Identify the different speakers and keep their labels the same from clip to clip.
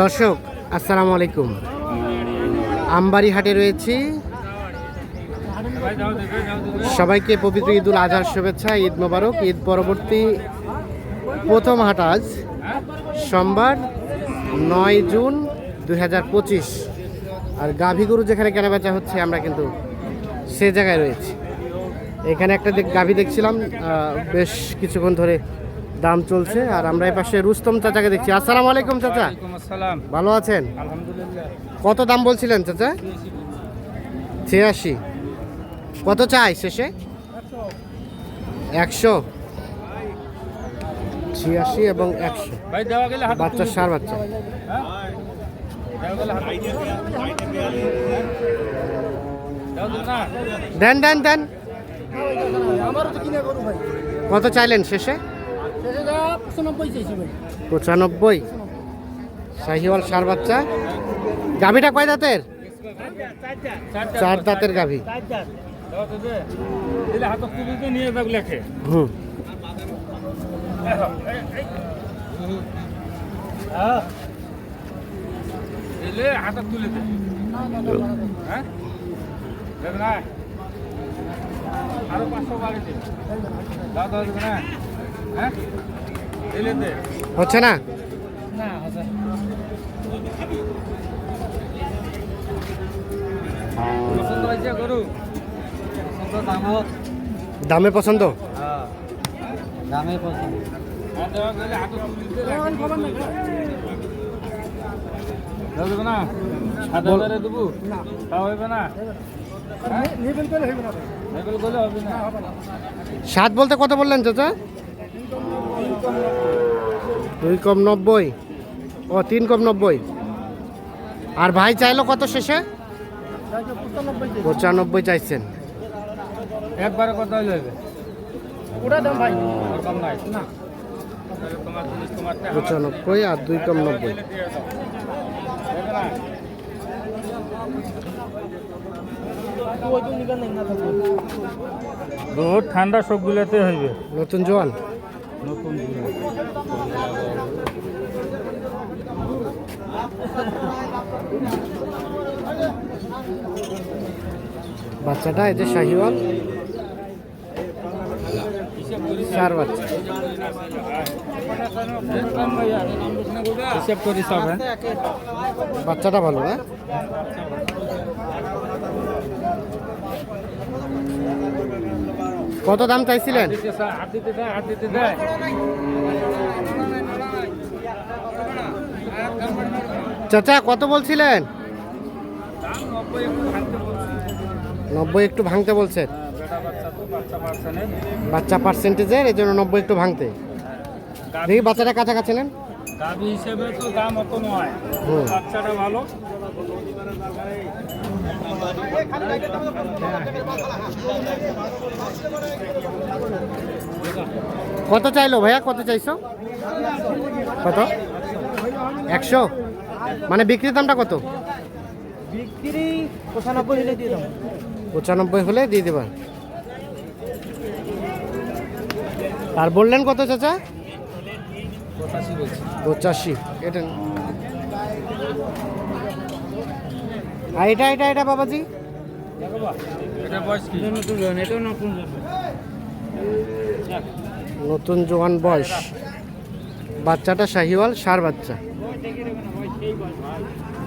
Speaker 1: দর্শক, আসসালামু আলাইকুম। আমবাড়ি হাটে রয়েছি। সবাইকে পবিত্র ঈদুল আজহার শুভেচ্ছা, ঈদ মোবারক, ঈদ পরবর্তী প্রথম হাট আজ, সোমবার নয় জুন দু হাজার পঁচিশ। আর গাভী গরু যেখানে কেনাবেচা হচ্ছে, আমরা কিন্তু সে জায়গায় রয়েছি। এখানে একটা গাভী দেখছিলাম বেশ কিছুক্ষণ ধরে দাম চলছে আর আমরা এই পাশে রুস্তম চাচাকে দেখছি। আসসালামু আলাইকুম চাচা। ভালো আছেন? কত দাম বলছিলেন চাচা? ছিয়াশি। কত চাই শেষে? একশো। ছিয়াশি এবং একশো।
Speaker 2: ভাই দেওয়া গেলে হাতে
Speaker 1: বাচ্চা সার বাচ্চা।
Speaker 2: হ্যাঁ?
Speaker 1: দেন দেন দেন।
Speaker 3: আমারও তো কিনে করু ভাই।
Speaker 1: কত চাইলেন শেষে?
Speaker 3: পঁচানব্বই
Speaker 1: শাহিওয়াল সার বাচ্চা। গাভীটা কয় দাঁতের? চার দাঁতের গাভী।
Speaker 2: দাও তো দে দিলে হাতে তুলে তো নিয়ে যাক লেখে
Speaker 1: হুম।
Speaker 2: দিলে হাতে তুলে দে হ্যাঁ দেবে না আরও পাঁচশো বাড়ি দে দাও দাও দেবে না হ্যাঁ?
Speaker 1: হচ্ছে না?
Speaker 3: না হাজার
Speaker 2: পছন্দ হয়েছে গরু? দাম
Speaker 1: পছন্দ?
Speaker 2: হ্যাঁ। দামে হ্যাঁ দেবে? তাও
Speaker 3: হইবে না।
Speaker 1: সাত বলতে কত বললেন চাচা? দুই কম নব্বই। ও তিন কম নব্বই। আর ভাই চাইলো কত শেষে?
Speaker 3: পঁচানব্বই
Speaker 1: চাইছেন।
Speaker 2: একবারে কত
Speaker 3: ওটা দাম ভাই।
Speaker 2: কম নাই?
Speaker 3: না।
Speaker 1: পঁচানব্বই আর দুই কম নব্বই।
Speaker 2: ঠান্ডা সবগুলোতে হইবে।
Speaker 1: নতুন জোয়ান।
Speaker 2: নতুন
Speaker 1: বাচ্চাটা যে শাহিওয়াল। চার বাচ্চা।
Speaker 2: হিসেব করি সব হ্যাঁ।
Speaker 1: বাচ্চাটা ভালো না কত দাম চাইছিলেন? চাচা কত বলছিলেন?
Speaker 2: নব্বই একটু ভাঙতে
Speaker 1: বলছেন
Speaker 2: বাচ্চা
Speaker 1: পার্সেন্টেজের এই জন্য নব্বই একটু ভাঙতে। দেখি বাচ্চাটা কাছাকাছি নেন।
Speaker 2: হিসেবে তো দাম অত নয়। বাচ্চাটা ভালো।
Speaker 1: কত চাইলো ভাইয়া? কত চাইছো? কত? একশো? মানে বিক্রির দামটা কত?
Speaker 3: বিক্রি পঁচানব্বই হলে দিয়ে দাম
Speaker 1: পঁচানব্বই হলে দিয়ে দেবা। আর বললেন কত চাচা?
Speaker 2: পঁচাশি
Speaker 1: পঁচাশি। এটা আর এটা এটা এটা বাবাজি?
Speaker 2: এটা বয়স নতুন নতুন
Speaker 1: নতুন জোয়ান বয়স। বাচ্চাটা শাহিওয়াল সার বাচ্চা।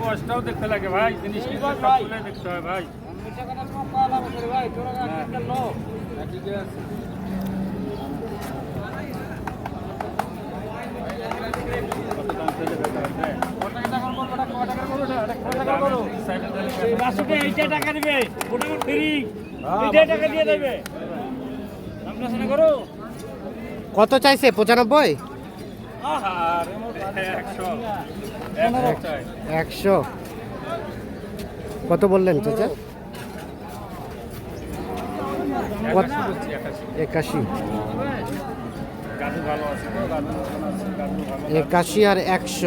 Speaker 2: বয়সটাও দেখতে লাগে ভাই জিনিস কিন্তু সবগুলো দেখতে হয় ভাই হ্যাঁ, ঠিকই আছে। কত দাম পেলে better হবে? Side এ দিলে
Speaker 4: বাসুকে এইটা টাকা দিবে। ওটা ফ্রি।
Speaker 2: হ্যাঁ,
Speaker 4: এইটা টাকা দিয়ে দেবে। আমরা করো।
Speaker 1: কত চাইছে? পঁচানব্বই?
Speaker 2: একশো। একশো।
Speaker 1: একশো কত বললেন চাচা? কত-
Speaker 2: একাশি।
Speaker 1: আর একাশি।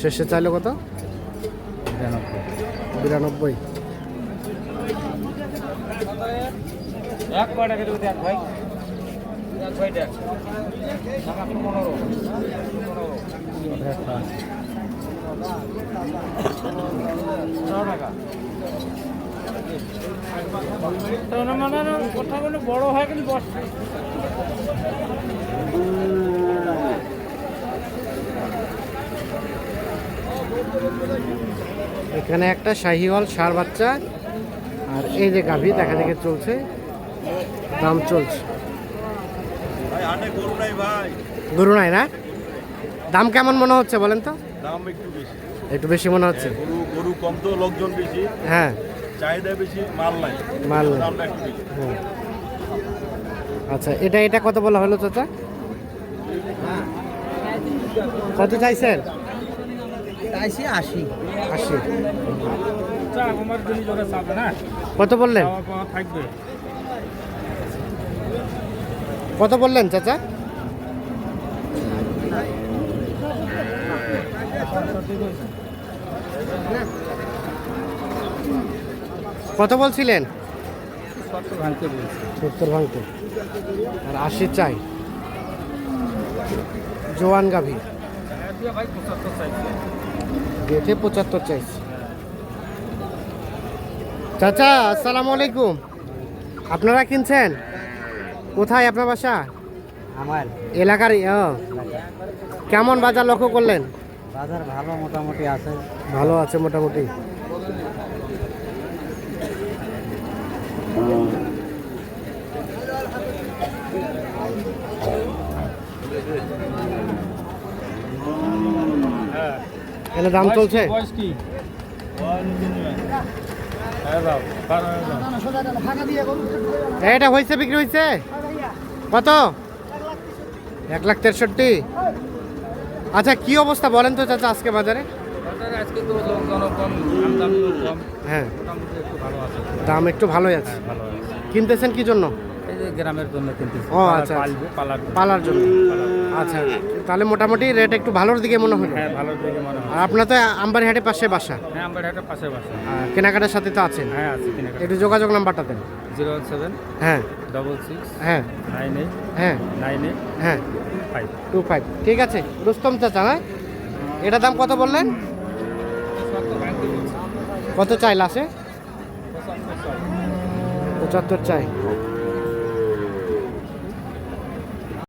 Speaker 1: শেষে চাইলো কত?
Speaker 2: বিরানব্বই।
Speaker 1: বিরানব্বই
Speaker 3: কথা বলে বড় হয় কিন্তু বস
Speaker 1: এখানে একটা শাহিওয়াল সার বাচ্চা আর এই যে গাভী দেখা দেখে চলছে দাম চলছে।
Speaker 5: গরু নাই
Speaker 1: না? দাম কেমন মনে হচ্ছে বলেন তো?
Speaker 5: দাম একটু বেশি।
Speaker 1: একটু বেশি মনে হচ্ছে।
Speaker 5: গরু গরু কম তো লোকজন বেশি।
Speaker 1: হ্যাঁ।
Speaker 5: চাহিদা বেশি মাল নাই।
Speaker 1: নেই। হ্যাঁ। আচ্ছা এটা এটা কত বলা হলো চাচা? কত চাইছেন?
Speaker 3: চাইছি আশি
Speaker 1: আশি কত বললেন?
Speaker 2: খাওয়া পাওয়া থাকবে।
Speaker 1: কত বললেন চাচা? কত বলছিলেন?
Speaker 2: সত্তর ভাঙতে
Speaker 1: সত্তর ভাঙতে। আর আশি চাই। জোয়ান গাভী। গেটে পঁচাত্তর চাইছি। চাচা আসসালামু আলাইকুম। আপনারা কিনছেন? কোথায় আপনার বাসা?
Speaker 3: আমার।
Speaker 1: এলাকার কেমন বাজার লক্ষ্য করলেন?
Speaker 3: বাজার ভালো মোটামুটি আছে।
Speaker 1: ভালো আছে মোটামুটি। এখানে দাম চলছে?
Speaker 2: হ্যাঁ
Speaker 1: এটা হয়েছে বিক্রি হয়েছে? কত? এক লাখ তেষট্টি। আচ্ছা কি অবস্থা বলেন তো চাচা আজকে বাজারে?
Speaker 2: আজকে তো
Speaker 1: হ্যাঁ। দাম একটু ভালোই আছে।
Speaker 2: হ্যাঁ
Speaker 1: কিনতেছেন কি জন্য?
Speaker 2: গ্রামের জন্য কিন্তু
Speaker 1: ও, আচ্ছা,
Speaker 2: পালবে পালার জন্য।
Speaker 1: পালার জন্য। আচ্ছা তাহলে মোটামুটি রেট একটু ভালোর দিকে মনে হলো?
Speaker 2: হ্যাঁ ভালো দেখে মনে হয়
Speaker 1: আর আপনার তো আমবাড়িহাটের পাশে বাসা?
Speaker 2: হ্যাঁ আমার পাশে বাসা।
Speaker 1: কেনাকাটার সাথে তো আছেন?
Speaker 2: হ্যাঁ আছে কিনে
Speaker 1: একটু যোগাযোগ নাম্বারটা দেন।
Speaker 2: জিরো সেভেন
Speaker 1: হ্যাঁ।
Speaker 2: ডবল সিক্স
Speaker 1: হ্যাঁ।
Speaker 2: নাইন এইট
Speaker 1: হ্যাঁ।
Speaker 2: নাইন এইট
Speaker 1: হ্যাঁ।
Speaker 2: ফাইভ।
Speaker 1: Two five. ঠিক আছে রুস্তম চাচা হ্যাঁ? এটা দাম কত বললেন? কত চাই লাসে পঁচাত্তর চাই।